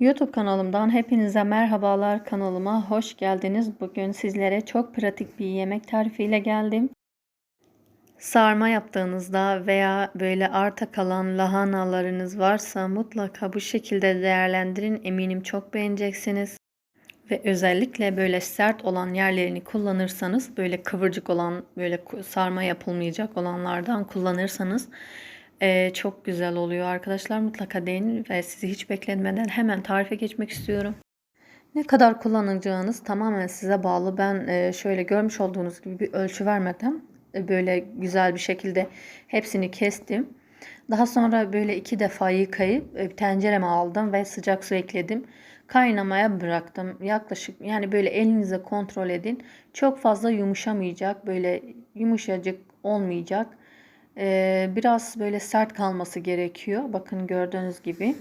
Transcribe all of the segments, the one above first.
YouTube kanalımdan hepinize merhabalar kanalıma hoş geldiniz. Bugün sizlere çok pratik bir yemek tarifiyle geldim. Sarma yaptığınızda veya böyle arta kalan lahanalarınız varsa mutlaka bu şekilde değerlendirin. Eminim çok beğeneceksiniz. Ve özellikle böyle sert olan yerlerini kullanırsanız böyle kıvırcık olan böyle sarma yapılmayacak olanlardan kullanırsanız ee, çok güzel oluyor arkadaşlar. Mutlaka deneyin ve sizi hiç bekletmeden hemen tarife geçmek istiyorum. Ne kadar kullanacağınız tamamen size bağlı. Ben e, şöyle görmüş olduğunuz gibi bir ölçü vermeden e, böyle güzel bir şekilde hepsini kestim. Daha sonra böyle iki defa yıkayıp e, tencereme aldım ve sıcak su ekledim. Kaynamaya bıraktım. Yaklaşık yani böyle elinize kontrol edin. Çok fazla yumuşamayacak. Böyle yumuşacık olmayacak. Ee, biraz böyle sert kalması gerekiyor. Bakın gördüğünüz gibi.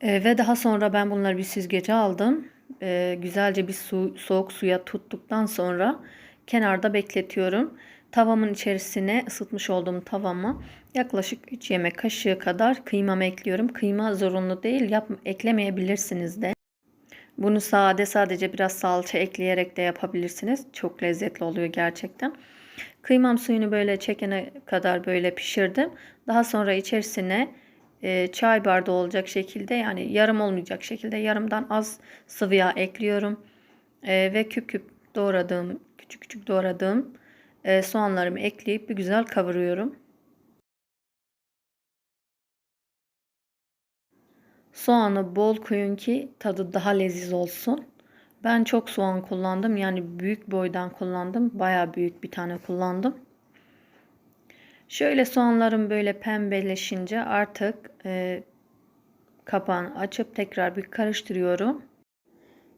Ee, ve daha sonra ben bunları bir süzgece aldım. Ee, güzelce bir su, soğuk suya tuttuktan sonra kenarda bekletiyorum. Tavamın içerisine ısıtmış olduğum tavama yaklaşık 3 yemek kaşığı kadar kıymamı ekliyorum. Kıyma zorunlu değil, yap, eklemeyebilirsiniz de. Bunu sade sadece biraz salça ekleyerek de yapabilirsiniz. Çok lezzetli oluyor gerçekten. Kıymam suyunu böyle çekene kadar böyle pişirdim. Daha sonra içerisine e, çay bardağı olacak şekilde yani yarım olmayacak şekilde yarımdan az sıvı yağ ekliyorum. E, ve küp küp doğradığım küçük küçük doğradığım e, soğanlarımı ekleyip bir güzel kavuruyorum. Soğanı bol koyun ki tadı daha leziz olsun. Ben çok soğan kullandım. Yani büyük boydan kullandım. Baya büyük bir tane kullandım. Şöyle soğanlarım böyle pembeleşince artık e, kapağını açıp tekrar bir karıştırıyorum.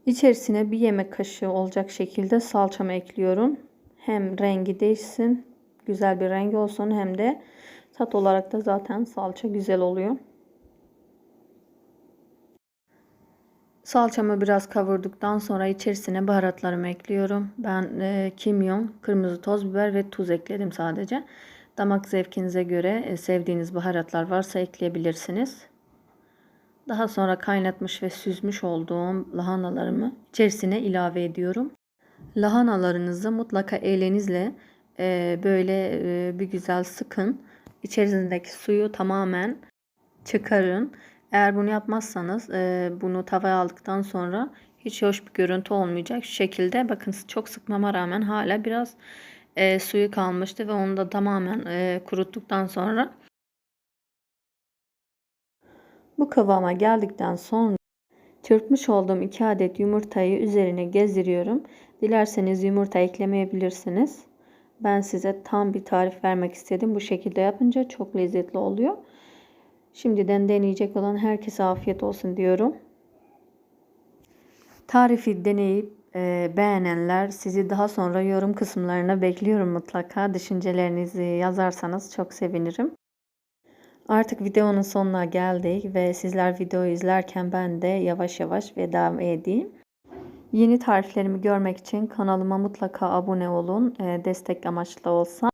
İçerisine bir yemek kaşığı olacak şekilde salçamı ekliyorum. Hem rengi değişsin, güzel bir rengi olsun hem de tat olarak da zaten salça güzel oluyor. Salçamı biraz kavurduktan sonra içerisine baharatlarımı ekliyorum. Ben e, kimyon, kırmızı toz biber ve tuz ekledim sadece. Damak zevkinize göre e, sevdiğiniz baharatlar varsa ekleyebilirsiniz. Daha sonra kaynatmış ve süzmüş olduğum lahanalarımı içerisine ilave ediyorum. Lahanalarınızı mutlaka elinizle e, böyle e, bir güzel sıkın. İçerisindeki suyu tamamen çıkarın. Eğer bunu yapmazsanız e, bunu tavaya aldıktan sonra hiç hoş bir görüntü olmayacak. Şekilde bakın çok sıkmama rağmen hala biraz e, suyu kalmıştı ve onu da tamamen e, kuruttuktan sonra bu kıvama geldikten sonra çırpmış olduğum 2 adet yumurtayı üzerine gezdiriyorum. Dilerseniz yumurta eklemeyebilirsiniz. Ben size tam bir tarif vermek istedim. Bu şekilde yapınca çok lezzetli oluyor. Şimdiden deneyecek olan herkese afiyet olsun diyorum. Tarifi deneyip e, beğenenler sizi daha sonra yorum kısımlarına bekliyorum mutlaka. Düşüncelerinizi yazarsanız çok sevinirim. Artık videonun sonuna geldik ve sizler videoyu izlerken ben de yavaş yavaş veda edeyim. Yeni tariflerimi görmek için kanalıma mutlaka abone olun. E, destek amaçlı olsa.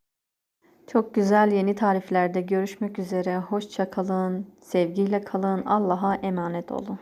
Çok güzel yeni tariflerde görüşmek üzere. Hoşça kalın. Sevgiyle kalın. Allah'a emanet olun.